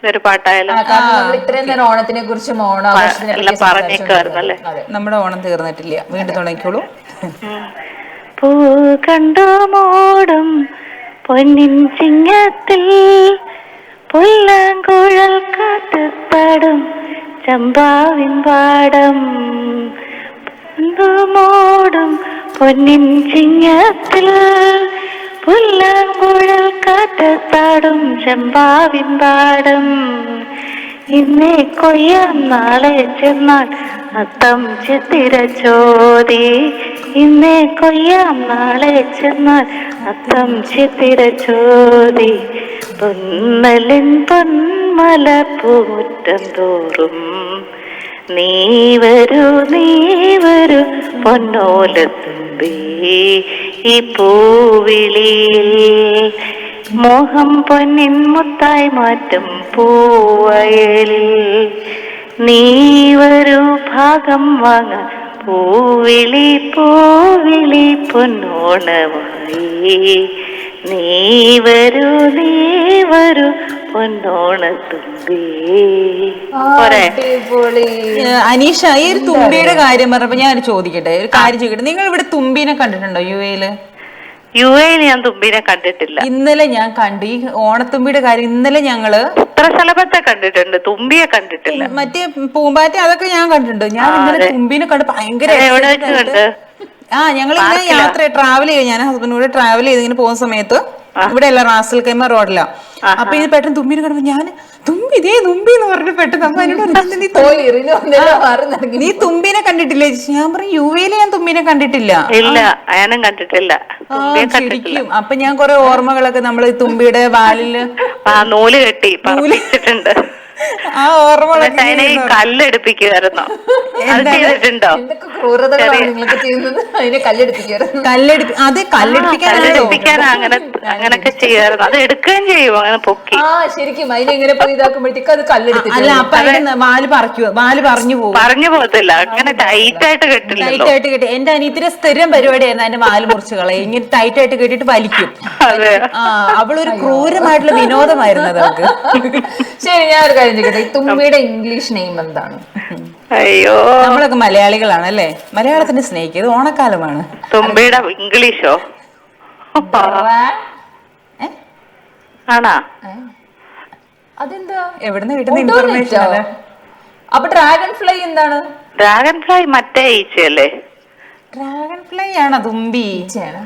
ഒരു പാട്ടായാലും? ഇത്രയും നേരം ഓണത്തിനെ കുറിച്ചും പറ്റി നമ്മുടെ ഓണം തീർന്നിട്ടില്ല. വീണ്ടും തുടങ്ങിക്കോളൂ. പൂ കണ്ടു മോടും പൊന്നിൻ ചിങ്ങത്തിൽ പുല്ലാങ്കുഴൽ കാത്തുപാടും ചമ്പാവിൻ പാടം. പന്തു പൊന്നിൻ ചിങ്ങത്തിൽ പുല്ലാങ്കുഴൽ കാറ്റത്താടും ചെമ്പാവിൻ പാടം. ഇന്നേ കൊയ്യാം നാളെ ചെന്നാൽ അത്തം ചിത്തിര ചോതി. ഇന്നേ കൊയ്യാം നാളെ ചെന്നാൽ അത്തം ചിത്തിര ചോതി. പൊന്നലിൻ പൊന്മല പൂറ്റം തോറും നീ വരൂ നീ വരൂ പൊന്നോലത്തുമ്പി ഈ പൂവിളിയിൽ മോഹം പൊന്നിൻ മുത്തായി മാറ്റും പൂവയലിൽ. നീ വരൂ ഭാഗം വാങ്ങ പൂവിളി പൂവിളി പൊന്നോണമായി. നീ വരൂ നീ വരൂ അനീഷ ഈ ഒരു തുമ്പിയുടെ കാര്യം പറഞ്ഞപ്പോ ഞാൻ ഒരു ചോദിക്കട്ടെ ഒരു കാര്യം ചോദിക്കട്ടെ. നിങ്ങൾ ഇവിടെ തുമ്പിനെ കണ്ടിട്ടുണ്ടോ യു എയിൽ യു എയിൽ ഞാൻ തുമ്പിനെ കണ്ടിട്ടില്ല. ഇന്നലെ ഞാൻ കണ്ടു. ഈ ഓണത്തുമ്പിയുടെ കാര്യം ഇന്നലെ ഞങ്ങൾ ഉത്തരസ്ഥലത്തെ കണ്ടിട്ടുണ്ട്. തുമ്പിയെ കണ്ടിട്ടില്ല. മറ്റേ പൂമ്പാറ്റ അതൊക്കെ ഞാൻ കണ്ടിട്ടുണ്ട്. ഞാൻ ഇന്നലെ തുമ്പിനെ കണ്ട് ഭയങ്കര ആ ഞങ്ങൾ ഇങ്ങനെ യാത്ര ട്രാവൽ ചെയ്യും. ഞാൻ ഹസ്ബൻഡ് കൂടെ ട്രാവൽ ചെയ്ത് ഇങ്ങനെ പോകുന്ന സമയത്ത് ഇവിടെ അല്ല റാസൽ കൈമ റോഡിലാ. അപ്പൊ ഇത് പെട്ടെന്ന് തുമ്പിനെ കണ്ടപ്പോ ഞാൻ തുമ്പി ഇതേ തുമ്പി എന്ന് പറഞ്ഞു പെട്ടെന്ന് അമ്മ എന്നോട് "നീ നടങ്ങി നീ തുമ്പിനെ കണ്ടിട്ടില്ലേ. ഞാൻ പറഞ്ഞു യു എയിൽ ഞാൻ തുമ്പിനെ കണ്ടിട്ടില്ല. ഇല്ല ഞാനും കണ്ടിട്ടില്ല. ശരിക്കും. അപ്പൊ ഞാൻ കൊറേ ഓർമ്മകളൊക്കെ നമ്മൾ തുമ്പിയുടെ വാലിൽ നൂൽ കെട്ടി പറപ്പിച്ചിട്ടുണ്ട്. ആ ഓർമ്മ കല്ലെടുപ്പിക്കുമായിരുന്നു? ചെയ്തിട്ടുണ്ടോ? ക്രൂരതകളാണ് നിങ്ങൾക്ക് ചെയ്യുന്നത്? അതിനെ കല്ലെടുപ്പിക്കാറ് കല്ലെടുപ്പി അത് കല്ലെടുപ്പിക്കാനാണോ കല്ലെടുപ്പിക്കാൻ അങ്ങനെ അങ്ങനൊക്കെ ചെയ്യുമായിരുന്നു. അത് എടുക്കുകയും ചെയ്യും അങ്ങനെ പൊക്കി. ആ ശരിക്കും അതിനെങ്ങനെ പോയി ഇതാക്കുമ്പോഴത്തേക്ക് അത് അല്ല അപ്പൊ വാൽ പറിക്കുക വാൽ പറഞ്ഞു പോകും പറഞ്ഞു പോകത്തില്ല. അങ്ങനെ ടൈറ്റ് ആയിട്ട് കെട്ടില്ല ടൈറ്റ് ആയിട്ട് കെട്ടി എന്റെ അനിയത്തിന്റെ സ്ഥിരം പരിപാടിയായിരുന്നു അതിന്റെ വാൽ മുറിച്ചു കളയും ഇങ്ങനെ ടൈറ്റ് ആയിട്ട് കെട്ടിട്ട് വലിക്കും അവളൊരു ക്രൂരമായിട്ടുള്ള വിനോദമായിരുന്നു അത് അവൾക്ക് ശരി ഞാൻ ഒരു കാര്യം ചോദിക്കട്ടെ ഈ തുമ്പിയുടെ ഇംഗ്ലീഷ് നെയിം എന്താണ്? അയ്യോ. നമ്മളൊക്കെ മലയാളികളാണ് അല്ലേ മലയാളത്തിന്റെ സ്നേഹിക്കുക ഓണക്കാലമാണ്. തുമ്പിയുടെ ഇംഗ്ലീഷോ? ആണാ? അതെന്താ എവിടുന്ന് കിട്ടുന്ന ഇൻഫർമേഷൻ? അപ്പൊ ഡ്രാഗൺ ഫ്ലൈ എന്താണ്? ഡ്രാഗൺ ഫ്ലൈ മറ്റേ ഈച്ചയല്ലേ? ഡ്രാഗൺ ഫ്ലൈ ആണോ തുമ്പി? ഈച്ചയാണ്.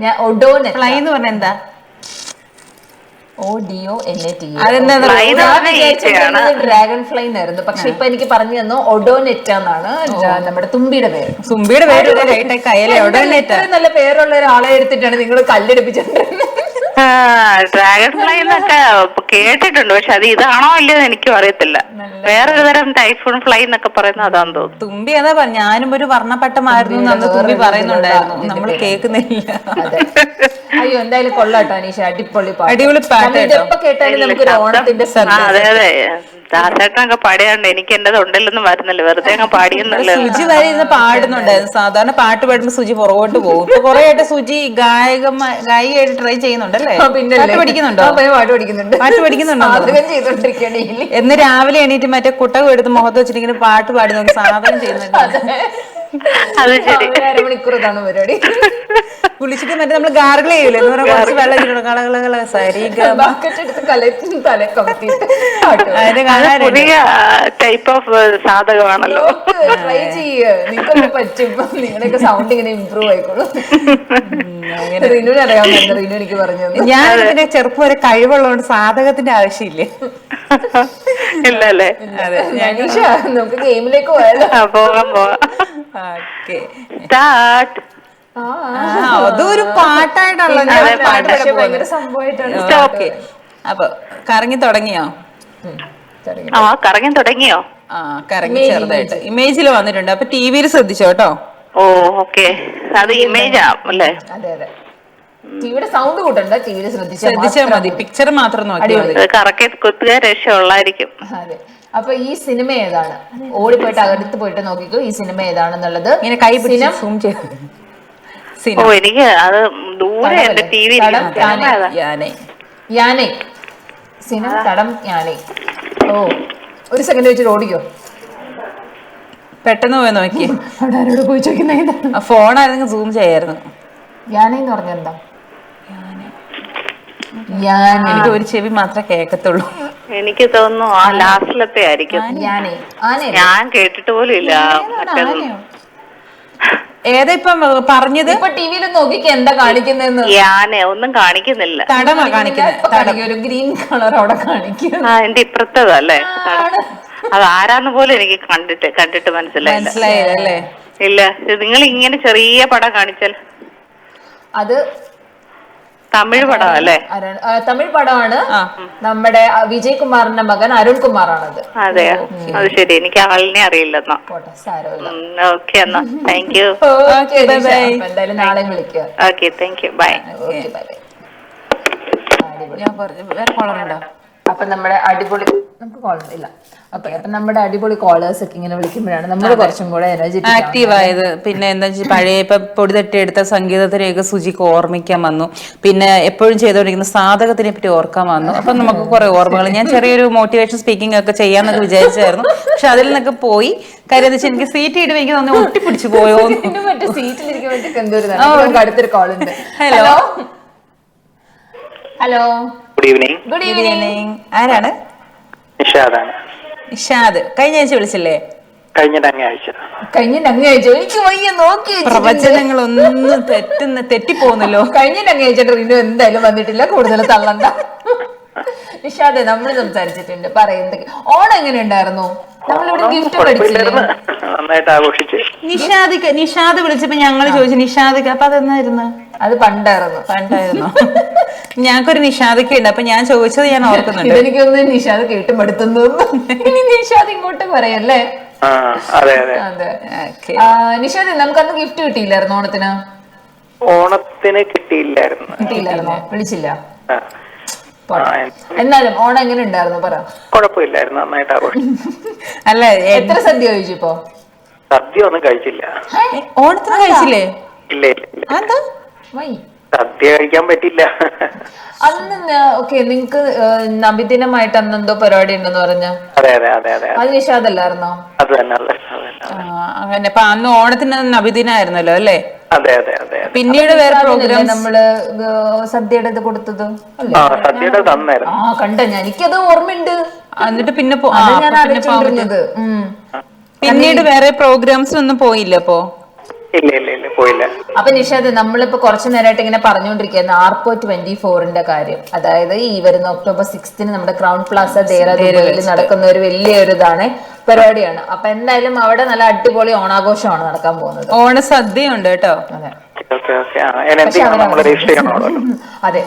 ഞാൻ ഒഡോനെ ഫ്ലൈ എന്ന് പറഞ്ഞ എന്താ? D O N A T ഈച്ചയാണ് dragonfly എന്നായിരുന്നു. പക്ഷെ ഇപ്പൊ എനിക്ക് പറഞ്ഞു തന്നു ഒഡോനെറ്റ എന്നാണ്. നമ്മുടെ തുമ്പിയുടെ പേര്. തുമ്പിയുടെ പേര് ഹൈടെക് എന്തായാലും ഇത്രയും നല്ല പേരുള്ള ഒരാളെ എടുത്തിട്ടാണ് നിങ്ങൾ കല്ലെടുപ്പിച്ചിട്ടുണ്ടായിരുന്നത് ഡ്രാഗൺ ഫ്ലൈ എന്നൊക്കെ കേട്ടിട്ടുണ്ട് പക്ഷെ അത് ഇതാണോ ഇല്ലയോ എനിക്ക് അറിയത്തില്ല. വേറൊരു തരം ടൈഫൂൺ ഫ്ലൈ എന്നൊക്കെ പറയുന്നത് അതാന്ന് തോന്നുന്നു. തുമ്പി അതാ പറഞ്ഞു ഞാനും ഒരു വർണപ്പെട്ടമായിരുന്നു അന്ന് തുമ്പി പറയുന്നുണ്ടായിരുന്നു. നമ്മൾ കേൾക്കുന്നില്ല. അതെ. അയ്യോ എന്തായാലും കൊള്ളാട്ടോ അനീഷ അടിപൊളി പാട്ട്. അടിപൊളി. ഇതെപ്പോ കേട്ടാലും നമുക്കൊരു ഓണത്തിന്റെ അതെ അതെ ദാസേട്ടനൊക്കെ പാടിയാണ്ട് എനിക്ക് എന്റെ തൊണ്ടിലൊന്നും വരുന്നില്ല. വെറുതെ അങ്ങ് പാടിയെന്നല്ലേ സുജി വരെ ഇരുന്ന് പാടുന്നുണ്ടായിരുന്നു. സാധാരണ പാട്ട് പാടുമ്പോ സുജി പുറകോട്ട് പോകും. ഇപ്പൊ കുറെ ആയിട്ട് സുജി ഗായകമായി ഗായികയായിട്ട് ട്രൈ ചെയ്യുന്നുണ്ടല്ലേ പിന്നെ പാട്ട് പഠിക്കുന്നുണ്ടോ? പാട്ട് പഠിക്കുന്നുണ്ട്. പാട്ട് പഠിക്കുന്നുണ്ടോ? സാധകം ചെയ്തോണ്ടിരിക്കുകയാണ് ഡെയിലി എന്ന് രാവിലെ എണീറ്റ് മറ്റേ കുട്ടകം എടുത്ത് മുഖത്ത് വെച്ചിട്ടിങ്ങനെ പാട്ട് പാടി നോക്കി സാധനം ചെയ്യുന്നുണ്ട് അത് ശരി. അരമണിക്കൂർ ഇതാണ് പരിപാടി. കുളിച്ചിട്ട് മറ്റേ നമ്മൾ ഗാർഗിൾ ചെയ്യൂലേ? എന്ന് പറഞ്ഞാൽ കുറച്ച് വെള്ളം ഇട്ടിട്ട് കള കള കള സരി ഗ ബക്കറ്റ് എടുത്ത് കലത്തിന് തല പുതിയ ടൈപ്പ് ഓഫ് സാധകമാണല്ലോ. ട്രൈ ചെയ്യ്. നിങ്ങൾക്ക് പറ്റും. നിങ്ങളുടെയൊക്കെ സൗണ്ട് ഇങ്ങനെ ഇമ്പ്രൂവ് ആയിക്കോളും. റിനുവിന് റിനു എനിക്ക് പറഞ്ഞു തന്നു. ഞാൻ ഇതിന്റെ ചെറുപ്പം ഒരു കഴിവുള്ളതുകൊണ്ട് സാധകത്തിന്റെ ആവശ്യമില്ലേ? ഇല്ലല്ലേ? അതെ ഞാൻ നമുക്ക് ഗെയിമിലേക്ക് പോയാലോ? പോകാം. സ്റ്റാർട്ട്. ആ. അതും ഒരു പാട്ടായിട്ടാണല്ലോ ഞാൻ പാട്ട് സംഭവമായിട്ടാണ് അപ്പൊ കറങ്ങി തുടങ്ങിയോ. ആ കറങ്ങാൻ തുടങ്ങിയോ? ആ കറങ്ങി ചെറുതായിട്ട്. ഇമേജിൽ വന്നിട്ടുണ്ട്. അപ്പൊ ടി വിയിൽ ശ്രദ്ധിച്ചോ കേട്ടോ? ഓ ഓക്കെ. അത് ഇമേജ് അല്ലേ? അതെ അതെ. ടിവിയുടെ സൗണ്ട് കൂട്ടണ്ട. ടിവിയിൽ ശ്രദ്ധിച്ചാൽ ശ്രദ്ധിച്ചാൽ മതി. പിക്ചർ മാത്രം നോക്കിയാൽ മതി കറക്കി കുത്തുക രക്ഷയുള്ളായിരിക്കും അതെ. അപ്പൊ ഈ സിനിമ ഏതാണ്? ഓടിപ്പോയിട്ട് അകത്ത് പോയിട്ട് നോക്കിക്കോ ഈ സിനിമ ഏതാണെന്നുള്ളത്. ഇങ്ങനെ കൈ പിടിച്ച് സൂം ചെയ്ത്. ഓ സിനിമ എനിക്ക് അത് ദൂരെ എന്റെ ടി വി തടം യാനെ. ഞാനേ യാനെ. സിനം തടം യാനെ. ഓ ഒരു സെക്കൻഡ് വെച്ചിട്ട് ഓടിക്കോ. പെട്ടെന്ന് പോയി നോക്കി. അവിടെ ആരോട് പോയി ചോദിക്കുന്ന ഫോണായിരുന്നു സൂം ചെയ്യായിരുന്നു. യാനെ എന്ന് പറഞ്ഞെന്താ യാനെ. എനിക്ക് ഒരു ചെവി മാത്രമേ കേൾക്കത്തുള്ളൂ. എനിക്ക് തോന്നുന്നു ആ ലാസ്റ്റിലത്തെ ആയിരിക്കും. ആനെ ഞാൻ കേട്ടിട്ട് പോലും ഇല്ല. മറ്റേത് ഏതാ ഇപ്പം പറഞ്ഞത്? ഇപ്പൊ ടിവിയിൽ നോക്കിക്ക് എന്താ കാണിക്കുന്നെന്ന് ഞാൻ ഒന്നും കാണിക്കുന്നില്ല. തടമാ കാണിക്കുന്നത് ഇപ്പൊ കാണിക്കും, ഒരു ഗ്രീൻ കളർ അവിടെ കാണിക്കും ആ എന്റെ ഇപ്പുറത്തതല്ലേ അത് ആരാന്ന് പോലും എനിക്ക് കണ്ടിട്ട് കണ്ടിട്ട് മനസ്സിലായില്ല. മനസ്സിലായില്ല അല്ലേ? ഇല്ല. നിങ്ങൾ ഇങ്ങനെ ചെറിയ പടം കാണിച്ചാൽ അത് തമിഴ് പടം അല്ലേ? തമിഴ് പടമാണ്. നമ്മുടെ വിജയ് കുമാറിന്റെ മകൻ അരുൺ കുമാറാണത് അതെ അത് ശരി. എനിക്ക് ആളിനെ അറിയില്ല ഓക്കെ എന്നാ. Thank you. എന്തായാലും നാളെ വിളിക്കുക okay thank you bye okay bye bye അടിപൊളി ഞാൻ പറഞ്ഞു വേറെ കോളറുണ്ടോ അപ്പൊ നമ്മുടെ അടിപൊളി നമുക്ക് കോൾ ഇല്ല. ഓക്കെ അപ്പൊ നമ്മുടെ അടിപൊളി കോളേഴ്സ് ഒക്കെ ഇങ്ങനെ വിളിക്കുമ്പോഴാണ് നമ്മൾ കുറച്ചും കൂടെ എനർജി ആക്റ്റീവ് ആയത്. പിന്നെ എന്താ വെച്ചാൽ പഴയ ഇപ്പൊ പൊടി തട്ടിയെടുത്ത സംഗീതത്തിനെയൊക്കെ സുചിക്ക് ഓർമ്മിക്കാൻ വന്നു. പിന്നെ എപ്പോഴും ചെയ്തുകൊണ്ടിരിക്കുന്ന സാധകത്തിനെ പറ്റി ഓർക്കാൻ വന്നു. അപ്പൊ നമുക്ക് കുറെ ഓർമ്മകൾ. ഞാൻ ചെറിയൊരു മോട്ടിവേഷൻ സ്പീക്കിംഗ് ഒക്കെ ചെയ്യാന്നൊക്കെ വിചാരിച്ചായിരുന്നു. പക്ഷെ അതിൽ നിന്നൊക്കെ പോയി. കാര്യം വെച്ചാൽ എനിക്ക് സീറ്റ് ഇടുമ്പോൾ എനിക്ക് തോന്നി ഒട്ടിപ്പിടിച്ചു പോയോ അടുത്തൊരു കോൾ ഉണ്ട്. Hello hello good evening good evening ആരാണ്? നിഷാദാണ്. നിഷാദ്. കഴിഞ്ഞ ആഴ്ച വിളിച്ചില്ലേ? കഴിഞ്ഞ രണ്ടാഴ്ച കഴിഞ്ഞ അങ്ങാഴ്ച എനിക്ക് വയ്യ നോക്കി പ്രവചനങ്ങൾ പ്രവചനങ്ങളൊന്നും തെറ്റുന്ന തെറ്റിപ്പോന്നല്ലോ കഴിഞ്ഞ അങ്ങാഴ്ച റിനു എന്തായാലും വന്നിട്ടില്ല. കൂടുതൽ തള്ളണ്ട. നിഷാദെ നമ്മൾ സംസാരിച്ചിട്ടുണ്ട്. പറയുന്നത് ഓണം എങ്ങനെ ഉണ്ടായിരുന്നു? നമ്മളിവിടെ ഗിഫ്റ്റ് നന്നായിട്ട് ആഘോഷിച്ച്. നിഷാദിക്ക് നിഷാദ് വിളിച്ചപ്പോ ഞങ്ങൾ ചോദിച്ചു നിഷാദ് അപ്പൊ അതെന്നായിരുന്നു? അത് പണ്ടായിരുന്നു. പണ്ടായിരുന്നു. ഞങ്ങൾക്കൊരു നിഷാദൊക്കെ ഉണ്ട് അപ്പൊ ഞാൻ ചോദിച്ചത് ഞാൻ ഓർക്കുന്നുണ്ട്. ഇതെനിക്കൊന്ന് നിഷാദ് കേട്ട് മടുത്തുന്നു ഇനി നിഷാദ് ഇങ്ങോട്ട് പറയല്ലേ? ആ അതെ അതെ. അതെ നിഷാദ് നമുക്ക് അന്ന് ഗിഫ്റ്റ് കിട്ടിയില്ലായിരുന്നു ഓണത്തിന്? ഓണത്തിന് കിട്ടിയില്ലായിരുന്നു. കിട്ടിയില്ലായിരുന്നോ? വിളിച്ചില്ല. എന്നാലും ഓണം എങ്ങനെ ഉണ്ടായിരുന്നു? പറ. കുഴപ്പമില്ലായിരുന്നു നന്നായിട്ട് അല്ല എത്ര സദ്യ കഴിച്ചു ഇപ്പൊ? സദ്യ ഒന്നും കഴിച്ചില്ല. ഓണത്തിന് കഴിച്ചില്ലേ? ഇല്ല ഇല്ല ഇല്ല. വൈ. സദ്യ കഴിക്കാൻ പറ്റില്ല. അന്ന് ഓക്കെ നിങ്ങക്ക് നബിദിനമായിട്ട് അന്ന് എന്തോ പരിപാടി ഉണ്ടെന്ന് പറഞ്ഞ. അതെ അതെ അതെ അതെ അത്. നിഷാദല്ലായിരുന്നോ അത് തന്നെ അതെ അത് അങ്ങനെ. അപ്പൊ അന്ന് ഓണത്തിന് നബിദിനായിരുന്നല്ലോ അല്ലേ? അതെ അതെ അതെ പിന്നീട് വേറെ പ്രോഗ്രാം നമ്മൾ സദ്യയുടെ ഇത് കൊടുത്തത്? അല്ലേ ആ സദ്യയുടെ തന്നായിരുന്നു. ആ കണ്ട? ഞാൻ എനിക്കത് ഓർമ്മയുണ്ട്. എന്നിട്ട് പിന്നെ. പിന്നീട് വേറെ പ്രോഗ്രാംസിനൊന്നും പോയില്ല അപ്പോ? ഇല്ല ഇല്ല ഇല്ല പോയില്ല. അപ്പൊ നിഷാദ് നമ്മളിപ്പോ കുറച്ചു നേരമായിട്ട് ഇങ്ങനെ പറഞ്ഞുകൊണ്ടിരിക്കുന്ന ആർപ്പോ ട്വന്റി ഫോറിന്റെ കാര്യം. അതായത് ഈ വരുന്ന ഒക്ടോബർ സിക്സ്തിന് നമ്മുടെ ക്രൗൺ പ്ലാസ ദേഹദുബൈയിൽ നടക്കുന്ന ഒരു വലിയൊരു ഇതാണ് പരിപാടിയാണ്. അപ്പൊ എന്തായാലും അവിടെ നല്ല അടിപൊളി ഓണാഘോഷമാണ് നടക്കാൻ പോകുന്നത്. ഓണ സദ്യയുണ്ട് ഉണ്ട് കേട്ടോ. അതെ. അതെ?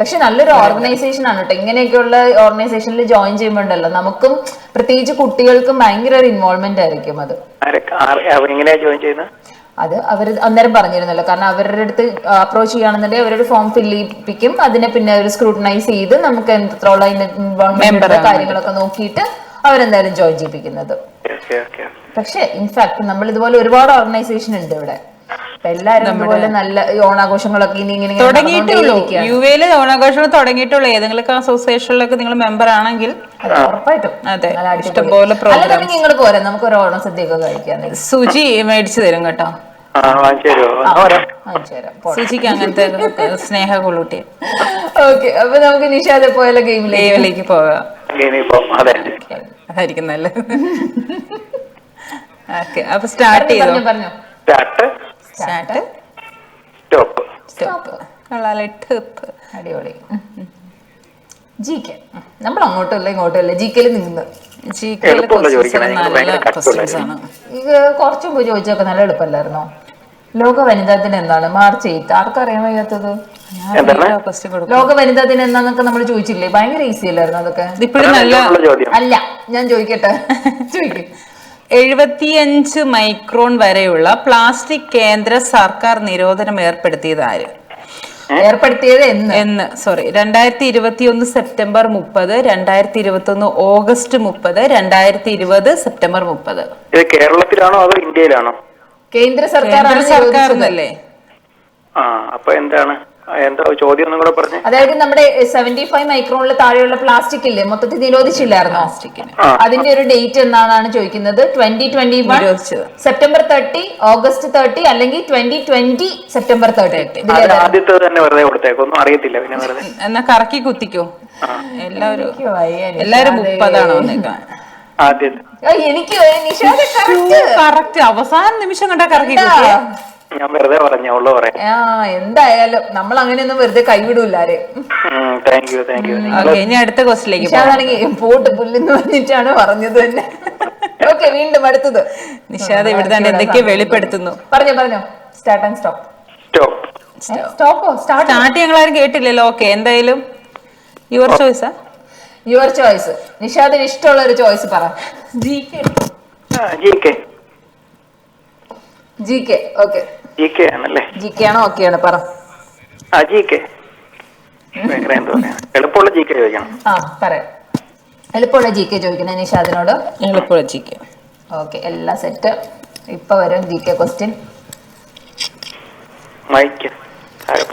പക്ഷെ നല്ലൊരു ഓർഗനൈസേഷൻ ആണ് കേട്ടോ. ഇങ്ങനെയൊക്കെയുള്ള ഓർഗനൈസേഷനിൽ ജോയിൻ ചെയ്യുമ്പോണ്ടല്ലോ നമുക്കും പ്രത്യേകിച്ച് കുട്ടികൾക്കും ഭയങ്കര ഒരു ഇൻവോൾവ്മെന്റ് ആയിരിക്കും അത്. ജോയിൻ ചെയ്യുന്നത്? അത് അവർ അന്നേരം പറഞ്ഞിരുന്നല്ലോ. കാരണം അവരുടെ അടുത്ത് അപ്രോച്ച് ചെയ്യുകയാണെന്നുണ്ടെങ്കിൽ അവരൊരു ഫോം ഫില്ല് ചെയ്യിപ്പിക്കും. അതിനെ പിന്നെ അവർ സ്ക്രൂട്ടനൈസ് ചെയ്ത് നമുക്ക് എത്രത്തോളം ഇൻവോൾവ്മെന്റ് കാര്യങ്ങളൊക്കെ നോക്കിയിട്ട് അവരെന്തായാലും ജോയിൻ ചെയ്യിപ്പിക്കുന്നത്. ഓക്കെ ഓക്കെ പക്ഷെ ഇൻഫാക്ട് നമ്മൾ ഇതുപോലെ ഒരുപാട് ഓർഗനൈസേഷൻ ഉണ്ട് ഇവിടെ. എല്ലാരും നല്ല ഓണാഘോഷങ്ങളൊക്കെ ഇനി ഇങ്ങനെ തുടങ്ങിയിട്ടുള്ളൂ. യു എയിൽ ഓണാഘോഷങ്ങൾ തുടങ്ങിയിട്ടുള്ളൂ. ഏതെങ്കിലും അസോസിയേഷനിലൊക്കെ നിങ്ങൾ മെമ്പർ ആണെങ്കിൽ അതെ, ഉറപ്പായിട്ടും. അതെ ഇഷ്ടംപോലെ നിങ്ങൾ പോരാ. നമുക്ക് ഒരു ഓണം സദ്യയൊക്കെ കഴിക്കാൻ. സുജി മേടിച്ചു തരും കേട്ടോ. സുചിക്ക് അങ്ങനത്തെ സ്നേഹ കൊള്ളൂട്ടി ഓക്കെ അപ്പൊ നമുക്ക് നിഷാദ് പോയാലോ ഗെയിമിലേക്ക്? ലൈവിലേക്ക് പോകാം. അതായിരിക്കും നല്ലത്. ഓക്കെ അപ്പൊ സ്റ്റാർട്ട് ചെയ്തോ? പറഞ്ഞു സ്റ്റാർട്ട്? സ്റ്റോപ്പ്. സ്റ്റോപ്പ്. അടിപൊളി. ജി കെ നമ്മൾ അങ്ങോട്ടും ഇങ്ങോട്ടല്ല ഇങ്ങോട്ടും ഇല്ല. ജി കെയിൽ നിന്ന്. ജി ചോദിക്കണം. എനിക്ക് നല്ല ക്വസ്റ്റ്യൻസ് ആണ്. കുറച്ചു മുമ്പ് ചോദിച്ചൊക്കെ നല്ല എളുപ്പമല്ലായിരുന്നോ? ലോക വനിതാ ദിനം എന്താണ്? മാർച്ച് എയ്ത്ത് ആർക്കറിയാൻ വയ്യാത്തത്? എന്താണ്? ക്വസ്റ്റ്യൻ ലോക വനിതാ ദിനം എന്നാന്നൊക്കെ നമ്മൾ ചോദിച്ചില്ലേ? ഭയങ്കര ഈസി അല്ലായിരുന്നു അതൊക്കെ? ഇതിപ്പോഴും നല്ല അല്ല ഞാൻ ചോദിക്കട്ടെ? ചോദിക്കും. എഴുപത്തിയഞ്ച് മൈക്രോൺ വരെയുള്ള പ്ലാസ്റ്റിക് കേന്ദ്ര സർക്കാർ നിരോധനം ഏർപ്പെടുത്തിയത് ആര്? ഏർപ്പെടുത്തിയത് എന്ന്. എന്ന് സോറി രണ്ടായിരത്തി ഇരുപത്തി ഒന്ന് സെപ്റ്റംബർ മുപ്പത് രണ്ടായിരത്തി ഇരുപത്തി ഒന്ന് ഓഗസ്റ്റ് മുപ്പത് രണ്ടായിരത്തി ഇരുപത് സെപ്റ്റംബർ മുപ്പത്. ഇത് കേരളത്തിലാണോ അതോ ഇന്ത്യയിലാണോ? കേന്ദ്ര സർക്കാർ സർക്കാർ സർക്കാരിനല്ലേ ആ അപ്പൊ എന്താണ്? എന്താ ചോദ്യം ഒന്നും കൂടെ പറഞ്ഞേ? അതായത് നമ്മുടെ സെവന്റി ഫൈവ് മൈക്രോണിൽ താഴെയുള്ള പ്ലാസ്റ്റിക് ഇല്ലേ? മൊത്തത്തിൽ നിരോധിച്ചില്ലായിരുന്നോ? അതിന്റെ ഒരു ഡേറ്റ് എന്നാണ് ചോദിക്കുന്നത്. Twenty twenty one September thirty August thirty അല്ലെങ്കിൽ ട്വന്റി ട്വന്റി സെപ്റ്റംബർ തേർട്ടി ആദ്യത്തെ തന്നെ വെറുതെ അറിയത്തില്ല പിന്നെ വെറുതെ. എന്നാ കറക്കി കുത്തിക്കോ. എല്ലാവരും എല്ലാരും മുപ്പതാണോ ആദ്യത്തെ എനിക്ക്. കറക്റ്റ് അവസാന നിമിഷം കണ്ടാ കറക്കി കുത്തിയേ? ഞാൻ വെറുതെ പറഞ്ഞ ഉള്ളു പറയാം ആ എന്തായാലും നമ്മൾ അങ്ങനെയൊന്നും വെറുതെ കൈവിടൂല്ലാരെ thank you thank you okay ഇനി അടുത്ത ക്വസ്റ്റിലേക്ക് പോകാം നിഷാദാണെങ്കിൽ പോട്ട് പുല്ലെന്ന് പറഞ്ഞിട്ടാണ് പറഞ്ഞത് തന്നെ. ഓക്കെ വീണ്ടും അടുത്തത്. നിഷാദ് ഇവിടെ തന്നെ എന്തൊക്കെ വെളിപ്പെടുത്തുന്നു. പറഞ്ഞോ പറഞ്ഞോ. സ്റ്റാർട്ട് ആൻഡ് സ്റ്റോപ്പ് സ്റ്റോപ്പ് സ്റ്റോപ്പോ സ്റ്റാർട്ട് സ്റ്റാർട്ട് ഞങ്ങൾ ആരും കേട്ടില്ലല്ലോ. ഓക്കെ എന്തായാലും യുവർ ചോയ്സ് യുവർ ചോയ്സ് നിഷാദിന് ഇഷ്ടമുള്ള ഒരു ചോയ്സ് പറ. G K G K G K okay G K ആണല്ലേ? ജി കെ ആണോ ഓക്കെ ആണ് പറ. ആ ജി കെ എളുപ്പമുള്ള ജി കെ ചോദിക്കണം. ആ പറയാം. എളുപ്പമുള്ള ജി കെ ചോദിക്കണം നിഷാദിനോട് എളുപ്പമുള്ള ജി കെ ഓക്കെ എല്ലാം സെറ്റ് ഇപ്പൊ വരും ജി കെ ക്വസ്റ്റ്യൻ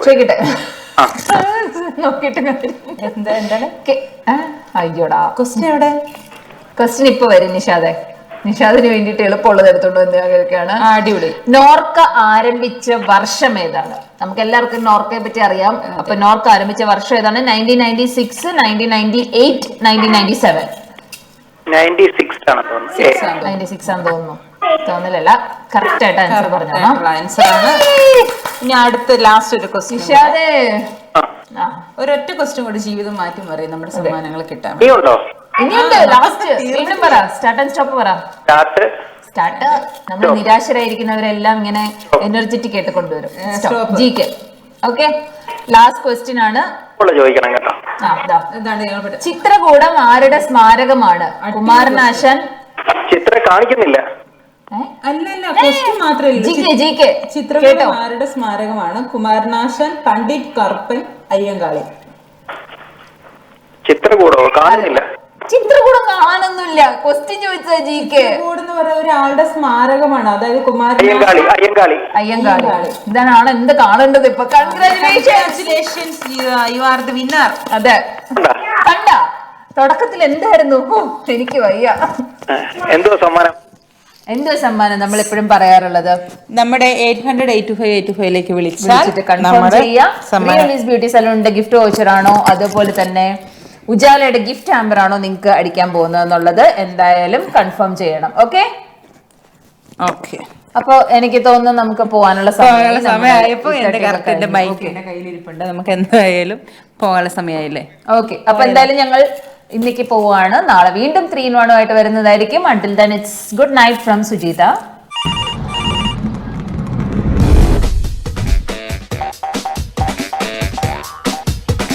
ചോദിക്കട്ടെ. കാര്യം. എന്താ എന്താണ്? കെ- ആ, അയ്യോടാ. ക്വസ്റ്റ്യൻ എവിടെ? ക്വസ്റ്റ്യൻ ഇപ്പൊ വരും നിഷാദെ നിഷാദിന് വേണ്ടിട്ട് എളുപ്പമുള്ളത് എടുത്തോണ്ട് വന്നേക്കാണ് ആ, അടിപൊളി. നോർക്ക ആരംഭിച്ച വർഷം ഏതാണ്? നമുക്ക് എല്ലാവർക്കും നോർക്കയെ പറ്റി അറിയാം. അപ്പൊ നോർക്ക ആരംഭിച്ച വർഷം ഏതാണ്? Nineteen ninety six nineteen ninety eight nineteen ninety seven ninety six ആണ് തോന്നുന്നത് ഏ, നയന്റി സിക്സ് ആണെന്ന് തോന്നുന്നു. തോന്നലല്ല കറക്റ്റ് ആയിട്ട് ആൻസർ പറഞ്ഞു ആൻസർ ആണ്. ഇനി അടുത്ത ലാസ്റ്റ് ഒരു ക്വസ്റ്റ്യൻ നിഷാദേ. ആ. ആ. ഒരൊറ്റ ക്വസ്റ്റ്യൻ കൂടി ജീവിതം മാറ്റി മറിയും നമ്മുടെ സമ്മാനങ്ങൾ കിട്ടാൻ ഇനിയുണ്ട് ലാസ്റ്റ് വീണ്ടും പറ. സ്റ്റാർട്ട് ആൻഡ് സ്റ്റോപ്പ് പറ. സ്റ്റാർട്ട് സ്റ്റാർട്ട് നമ്മൾ നിരാശരായിരിക്കുന്നവരെല്ലാം ഇങ്ങനെ എനർജറ്റിക് ആയിട്ട് കൊണ്ടുവരും. G K okay last question ആണ്. ചോദിക്കണം കേട്ടോ. ആ, ദാ. എന്താണ് ഞങ്ങൾ പഠി- ചിത്രകൂടം ആരുടെ സ്മാരകമാണ്? കുമാരനാശൻ ചിത്ര കാണിക്കുന്നില്ല. അല്ലല്ല അല്ല ക്വസ്റ്റ്യൻ മാത്രമല്ല ചിത്രകൂടം ആരുടെ സ്മാരകമാണ്? കുമാരനാശൻ പണ്ഡിറ്റ് കറുപ്പൻ അയ്യങ്കാളി. ചിത്രകൂടോ കാണുന്നില്ല ചിത്രകൂടം കാണുന്നില്ല. ക്വസ്റ്റ്യൻ ചോദിച്ചാ ജി കെ എന്ന് പറയുന്ന ഒരാളുടെ സ്മാരകമാണ്. അതായത് കുമാരൻ അയ്യങ്കാളി അയ്യങ്കാളി. അയ്യങ്കാളി. ഇതാണ് ആൾ എന്ത് കാണേണ്ടത് ഇപ്പൊ? Congratulation you are the winner അതെ. ഉണ്ടാ കണ്ട? തുടക്കത്തിൽ എന്തായിരുന്നു? ഹോ, എനിക്ക് വയ്യ. എന്തോ സമ്മാനം? എന്തോ സമ്മാനം നമ്മൾ എപ്പോഴും പറയാറുള്ളത്? നമ്മുടെ eight hundred eight five eight ഫൈവിലേക്ക് വിളിച്ചാൽ വിളിച്ചിട്ട് കൺഫേം നമ്മുടെ ചെയ്യാം. സമ്മാനം ബ്യൂട്ടി സലൂണിന്റെ ഗിഫ്റ്റ് വോച്ചർ ആണോ? അതുപോലെ തന്നെ ഉജാലയുടെ ഗിഫ്റ്റ് ആമ്പർ ആണോ നിങ്ങൾക്ക് അടിക്കാൻ പോകുന്നത് എന്നുള്ളത് എന്തായാലും കൺഫേം ചെയ്യണം ഓക്കെ ഓക്കെ അപ്പൊ എനിക്ക് തോന്നുന്നു നമുക്ക് പോകാനുള്ള സമയമായപ്പോ എന്റെ ഇഷ്ടമൊക്കെ കറക്റ്റ് എന്റെ ബൈക്ക് എന്റെ കയ്യിലിരിപ്പുണ്ട്. നമുക്ക് എന്തായാലും പോകാനുള്ള സമയമായില്ലേ? ഓക്കെ അപ്പൊ എന്തായാലും ഞങ്ങൾ ഇന്നേക്ക് പോവാണ്. നാളെ വീണ്ടും ത്രീ ഇൻ വണ്ണുമായിട്ട് വരുന്നതായിരിക്കും. Until then it's good night from Sujeetha